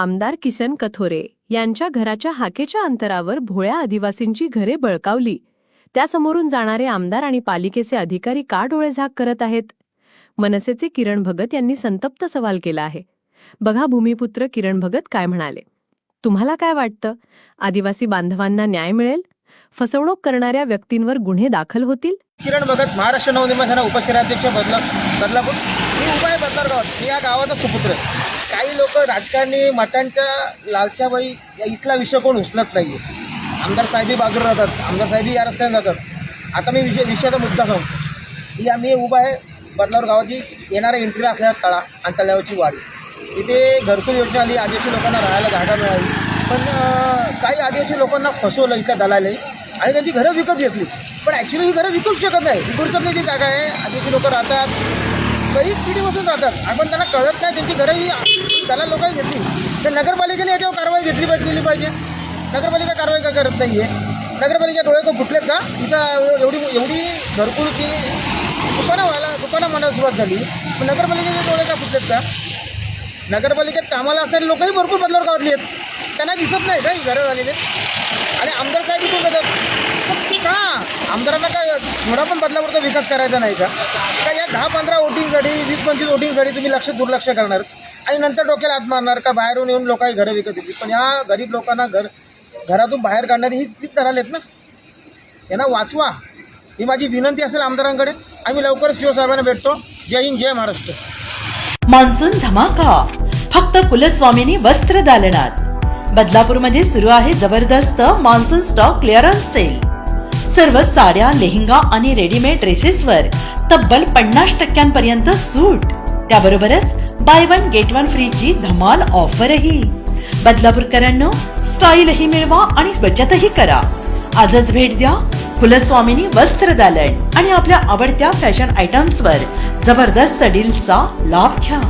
आमदार किसन कथोरे यांच्या घराच्या हाकेच्या अंतरावर भोळ्या आदिवासींची घरे बळकावली. त्यासमोरून जाणारे आमदार आणि पालिकेचे अधिकारी का डोळेझाक करत आहेत? मनसेचे किरण भगत यांनी संतप्त सवाल केला आहे. बघा भूमिपुत्र किरण भगत काय म्हणाले. तुम्हाला काय वाटतं? आदिवासी बांधवांना न्याय मिळेल? फसवणूक करणाऱ्या व्यक्तींवर गुन्हे दाखल होतील? किरण भगत महाराष्ट्र नवनिर्माण सेना उपशहराध्यक्ष बदला बदलापूर? मी उपाय आहे गावात मी या गावाचा सुपुत्र आहे. काही लोक राजकारणी मतांच्या लालच्याबाई या इथला विषय कोण उचलत नाही आहे आमदार साहेबी बाजूला राहतात आमदार साहेबी या रस्त्याने जातात. आता मी विषय विषयाचा मुद्दा सांगतो. या मी उभा आहे बदलावर गावाची येणारा एंट्रीला असलेला तळा आणि तळ्यावरची वाडी इथे घरकुल योजना आली आदिवासी लोकांना राहायला जागा मिळाली. पण काही आदिवासी लोकांना फसवलं इथल्या दलाले आणि त्यांची घरं विकत घेतली. पण ॲक्च्युली ही घरं विकूच शकत नाही. विकूच नाही ती जागा आहे. आदिवासी लोक राहतात. काही पिढीपासून राहतात. आपण त्यांना कळत नाही त्यांची घरं ही त्याला लोक घेतली. तर नगरपालिकेने याच्यावर कारवाई घेतली पाहिजे केली पाहिजे. नगरपालिका कारवाई का करत नाही आहे नगरपालिका डोळे का फुटलेत का? इथं एवढी एवढी घरकुलची दुकानं व्हायला दुकानं म्हणायला सुरुवात झाली. पण नगरपालिकेचे डोळे का फुटलेत का? नगरपालिकेत कामाला असणारे लोकही भरपूर बदलावर गावातली आहेत. त्यांना दिसत नाही काही घरं झालेले? आणि आमदार साहेब इथून जातात. का? आमदारांना काय थोडा पण बदलावरचा विकास करायचा नाही का? का या दहा पंधरा वोटिंगसाठी वीस पंचवीस वोटिंगसाठी तुम्ही लक्ष दुर्लक्ष करणार? आणि नंतर डोक्याला हात मारणार का बाहेरून येऊन लोकांनी घरं विकत येतील पण ह्या गरीब लोकांना घर घरातून बाहेर काढणारी ही तीच दराल आहेत ना? यांना वाचवा. ही माझी विनंती असेल आमदारांकडे. आम्ही लवकरच शिवसाहेबांना भेटतो. जय हिंद जय महाराष्ट्र. मान्सून धमाका. फक्त कुलस्वामीनी वस्त्र दालनात. बदलापूरमध्ये सुरू आहे जबरदस्त मान्सून स्टॉक क्लिअरन्स सेल सर्व साड्या लेहंगा आणि रेडीमेड ड्रेसेसवर तब्बल पन्नास टक्क्यांपर्यंत सूट. त्याबरोबरच बाय वन गेट वन फ्रीची धमाल ऑफरही बदलापूरकरांनो स्टाईलही मिळवा आणि बचतही करा. आजच भेट द्या कुलस्वामिनी वस्त्र दालन आणि आपल्या आवडत्या फॅशन आयटम्सवर जबरदस्त डील्सचा लाभ घ्या.